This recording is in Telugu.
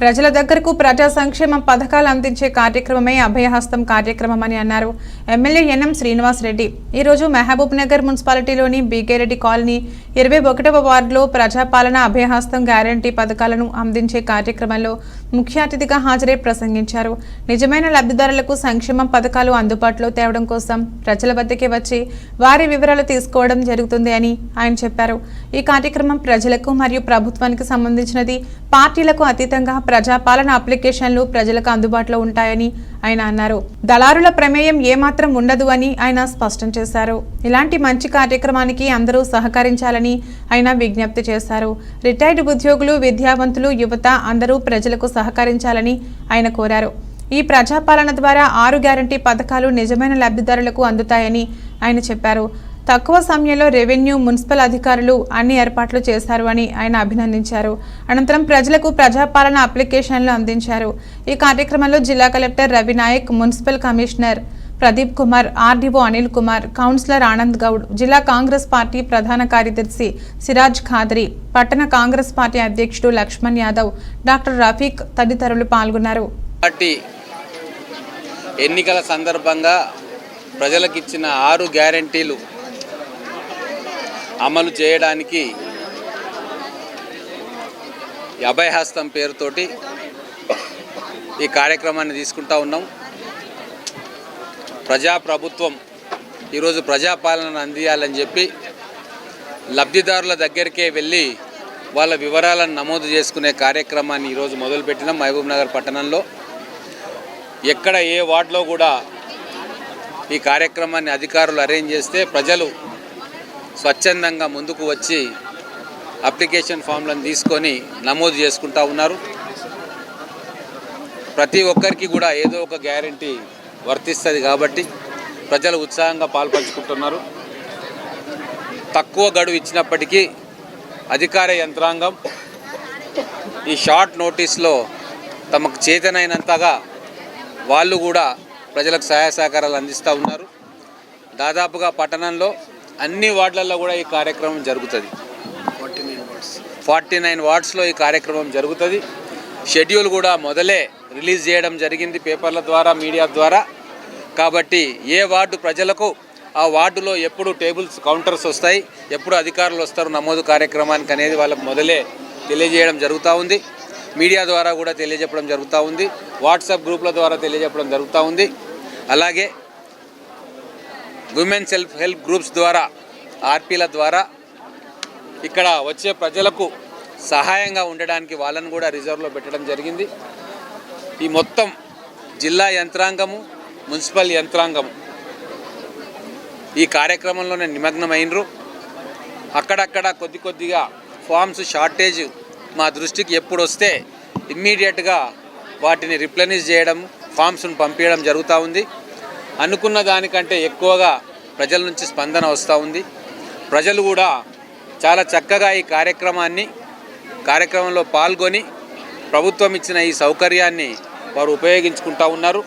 ప్రజల దగ్గరకు ప్రజా సంక్షేమ పథకాలు అందించే కార్యక్రమమే అభయహస్తం కార్యక్రమం అని అన్నారు. MLA N M Srinivas Reddy. ఈరోజు మహబూబ్ నగర్ మున్సిపాలిటీలోని బీకేరెడ్డి కాలనీ ఇరవై ఒకటవ వార్డులో ప్రజాపాలన అభయహస్తం గ్యారంటీ పథకాలను అందించే కార్యక్రమంలో ముఖ్య అతిథిగా హాజరై ప్రసంగించారు. నిజమైన లబ్ధిదారులకు సంక్షేమ పథకాలు అందుబాటులో తేవడం కోసం ప్రజల వద్దకే వచ్చి వారి వివరాలు తీసుకోవడం జరుగుతుంది అని ఆయన చెప్పారు. ఈ కార్యక్రమం ప్రజలకు మరియు ప్రభుత్వానికి సంబంధించినది పార్టీలకు అతీతంగా ప్రజాపాలన అప్లికేషన్లు ప్రజలకు అందుబాటులో ఉంటాయని ఆయన అన్నారు. దళారుల ప్రమేయం ఏమాత్రం ఉండదు అని ఆయన స్పష్టం చేశారు. ఇలాంటి మంచి కార్యక్రమానికి అందరూ సహకరించాలని ఆయన విజ్ఞప్తి చేశారు. రిటైర్డ్ ఉద్యోగులు విద్యావంతులు యువత అందరూ ప్రజలకు సహకరించాలని ఆయన కోరారు. ఈ ప్రజాపాలన ద్వారా ఆరు గ్యారంటీ పథకాలు నిజమైన లబ్ధిదారులకు అందుతాయని ఆయన చెప్పారు. తక్కువ సమయంలో రెవెన్యూ మున్సిపల్ అధికారులు అన్ని ఏర్పాట్లు చేశారు అని ఆయన అభినందించారు. అనంతరం ప్రజలకు ప్రజాపాలన అప్లికేషన్లు అందించారు. ఈ కార్యక్రమంలో జిల్లా collector Ravi Naik municipal commissioner Pradeep Kumar RDO Anil Kumar councillor Anand Goud జిల్లా కాంగ్రెస్ పార్టీ ప్రధాన కార్యదర్శి సిరాజ్ ఖాద్రి పట్టణ కాంగ్రెస్ పార్టీ అధ్యక్షుడు లక్ష్మణ్ యాదవ్ డాక్టర్ రఫీక్ తదితరులు పాల్గొన్నారు. పార్టీ ఎన్నికల సందర్భంగా ప్రజలకు ఇచ్చిన ఆరు గ్యారంటీలు అమలు చేయడానికి అభయహస్తం పేరుతోటి ఈ కార్యక్రమాన్ని తీసుకుంటా ఉన్నాం. ప్రజాప్రభుత్వం ఈరోజు ప్రజాపాలనను అందియాలని చెప్పి లబ్ధిదారుల దగ్గరికే వెళ్ళి వాళ్ళ వివరాలను నమోదు చేసుకునే కార్యక్రమాన్ని ఈరోజు మొదలుపెట్టినాం మహబూబ్ నగర్ పట్టణంలో. ఎక్కడ ఏ వార్డులో కూడా ఈ కార్యక్రమాన్ని అధికారులు అరేంజ్ చేస్తే ప్రజలు స్వచ్ఛందంగా ముందుకు వచ్చి అప్లికేషన్ ఫామ్లను తీసుకొని నమోదు చేసుకుంటా ఉన్నారు. ప్రతి ఒక్కరికి కూడా ఏదో ఒక గ్యారంటీ వర్తిస్తుంది కాబట్టి ప్రజలు ఉత్సాహంగా పాల్పంచుకుంటున్నారు. తక్కువ గడువు ఇచ్చినప్పటికీ అధికార యంత్రాంగం ఈ షార్ట్ నోటీస్లో తమకు చేతనైనంతగా వాళ్ళు కూడా ప్రజలకు సహాయ సహకారాలు అందిస్తూ ఉన్నారు. దాదాపుగా పట్టణంలో అన్ని వార్డులలో కూడా ఈ కార్యక్రమం జరుగుతుంది. ఫార్టీ నైన్ వార్డ్స్లో ఈ కార్యక్రమం జరుగుతుంది. షెడ్యూల్ కూడా మొదలే రిలీజ్ చేయడం జరిగింది పేపర్ల ద్వారా మీడియా ద్వారా. కాబట్టి ఏ వార్డు ప్రజలకు ఆ వార్డులో ఎప్పుడు టేబుల్స్ కౌంటర్స్ వస్తాయి ఎప్పుడు అధికారులు వస్తారు నమోదు కార్యక్రమానికి అనేది వాళ్ళకు మొదలే తెలియజేయడం జరుగుతూ ఉంది. మీడియా ద్వారా కూడా తెలియజెప్పడం జరుగుతూ ఉంది. వాట్సాప్ గ్రూప్ల ద్వారా తెలియజెప్పడం జరుగుతూ ఉంది. అలాగే ఉమెన్ సెల్ఫ్ హెల్ప్ గ్రూప్స్ ద్వారా ఆర్పీల ద్వారా ఇక్కడ వచ్చే ప్రజలకు సహాయంగా ఉండడానికి వాళ్ళని కూడా రిజర్వ్లో పెట్టడం జరిగింది. ఈ మొత్తం జిల్లా యంత్రాంగము మున్సిపల్ యంత్రాంగము ఈ కార్యక్రమంలోనే నిమగ్నమైనరు అక్కడక్కడ కొద్ది కొద్దిగా ఫామ్స్ షార్టేజ్ మా దృష్టికి ఎప్పుడు వస్తే ఇమ్మీడియట్గా వాటిని రిప్లెనిష్ చేయడం ఫామ్స్ను పంపించడం జరుగుతూ ఉంది. అనుకున్న దానికంటే ఎక్కువగా ప్రజల నుంచి స్పందన వస్తూ ఉంది. ప్రజలు కూడా చాలా చక్కగా ఈ కార్యక్రమాన్ని కార్యక్రమంలో పాల్గొని ప్రభుత్వం ఇచ్చిన ఈ సౌకర్యాన్ని వారు ఉపయోగించుకుంటూ ఉన్నారు.